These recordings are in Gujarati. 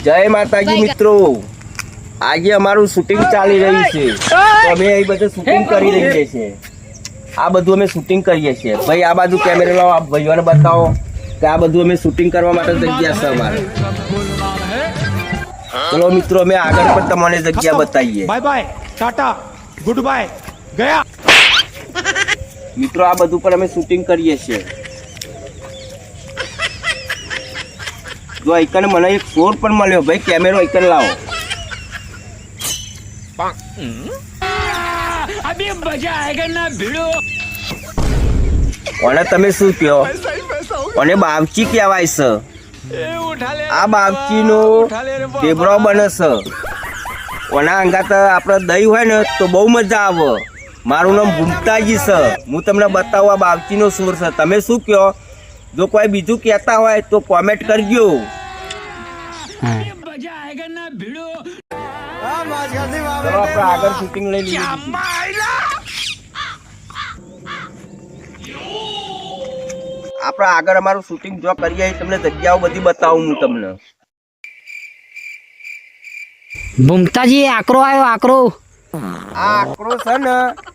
જય માતાજી મિત્રો. આજે અમારું શૂટિંગ ચાલી રહ્યું છે. અમે એ બધું શૂટિંગ કરી રહીએ છીએ. આ બધું અમે શૂટિંગ કરીએ છીએ. ભાઈ આ બાજુ કેમેરા લાવો આ ભાઈઓને બતાવો કે આ બધું અમે શૂટિંગ કરવા માટે જગ્યા છે અમારે. ચલો મિત્રો અમે આગળ પણ તમને જગ્યા બતાવીએ. Bye bye tata good bye ગયા. મિત્રો આ બધું પણ અમે શૂટિંગ કરીએ છીએ. જો એકને મને એક ચોર પણ મળ્યો. ભાઈ કેમેરો એક લાવો. અબે તમે શું કહો? ઓને બાવચી કહેવાય છે. આ બાવચી નો ઢેબરો બને છે. ઓના અંગાત આપણે દહીં હોય ને તો બહુ મજા આવે. મારું નામ ભૂમતાજી છે. હું તમને બતાવવા બાવચીનો સુર છે. તમે શું કહો? જો કોઈ બીજું કહેતા હોય તો કોમેન્ટ કરજો. આપણે આગળ શૂટિંગ લઈ લીધું આપણે આગળ અમારું શૂટિંગ જો કરીએ તમને જગ્યાઓ બધી બતાવું હું તમને. ભૂમતાજી આકરો આવ્યો આકરો. આ આકરો છે ને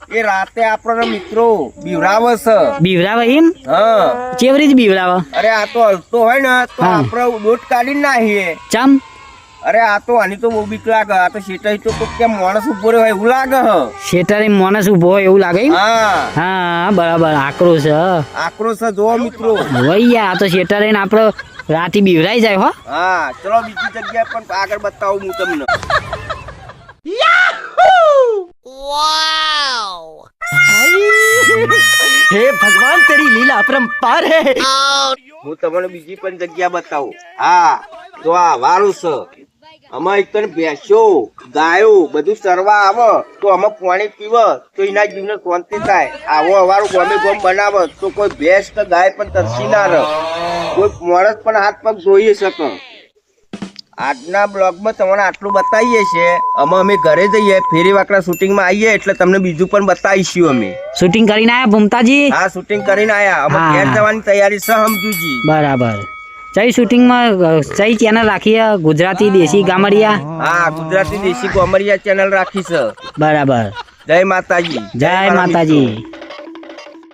એ રાતે આપણને મિત્રો બીવરાવે છે. બીવરાવે એમ? હા. ચેવરી જ બીવરાવે અરે આ તો હલતો હોય ને તો આપણે દોટ કાઢી નાખીએ ચમ? અરે આ તો આની તો બહુ બીક લાગે આ તો શેટાઈ તો કેમ માણસ ઊભો રહ્યો હોય એવું લાગે હ. શેટરે માણસ ઊભો હોય એવું લાગે હા. હા બરાબર આકરો છે આકરો છે જોવો મિત્રો. વૈયા આ તો શેટરે ને આપણે રાતે બીવરાઈ જાય હો. હા ચલો બીજી જગ્યાએ પણ આગળ બતાવું હું તમને. હે ભગવાન, તેરી લીલા અપરંપાર હે. હું તમને બીજી પણ જગ્યા બતાવું. હા, તો આ વારું છે. અમાર એક તને ભેંસો, ગાયો, બધું સરવા આવે, તો અમે પાણી પીવે, તો એના જીવન શાંતિ થાય. આવો અમારું ગમે ગમ બનાવે, તો કોઈ ભેંસ કે ગાય પણ તરસી ના રહે. કોઈ માણસ પણ હાથ પગ જોઈ શકે. આજના બ્લોગમાં તમને આટલું બતાવીએ છીએ. અમે અમે ઘરે જઈએ ફેરી વાકડા શૂટિંગમાં આવીએ એટલે તમને બીજું પણ બતાવીશું અમે. શૂટિંગ કરીને આયા ભૂમતાજી? આ શૂટિંગ કરીને આયા. અમે હા. ઘેર જવાની તૈયારી છે સમજુજી. બરાબર. ચઈ શૂટિંગમાં ચઈ ચેનલ રાખીએ? ગુજરાતી દેશી ગામડિયા? હા ગુજરાતી દેશી ગામડિયા ચેનલ રાખી છે. બરાબર. જય માતાજી. જય માતાજી.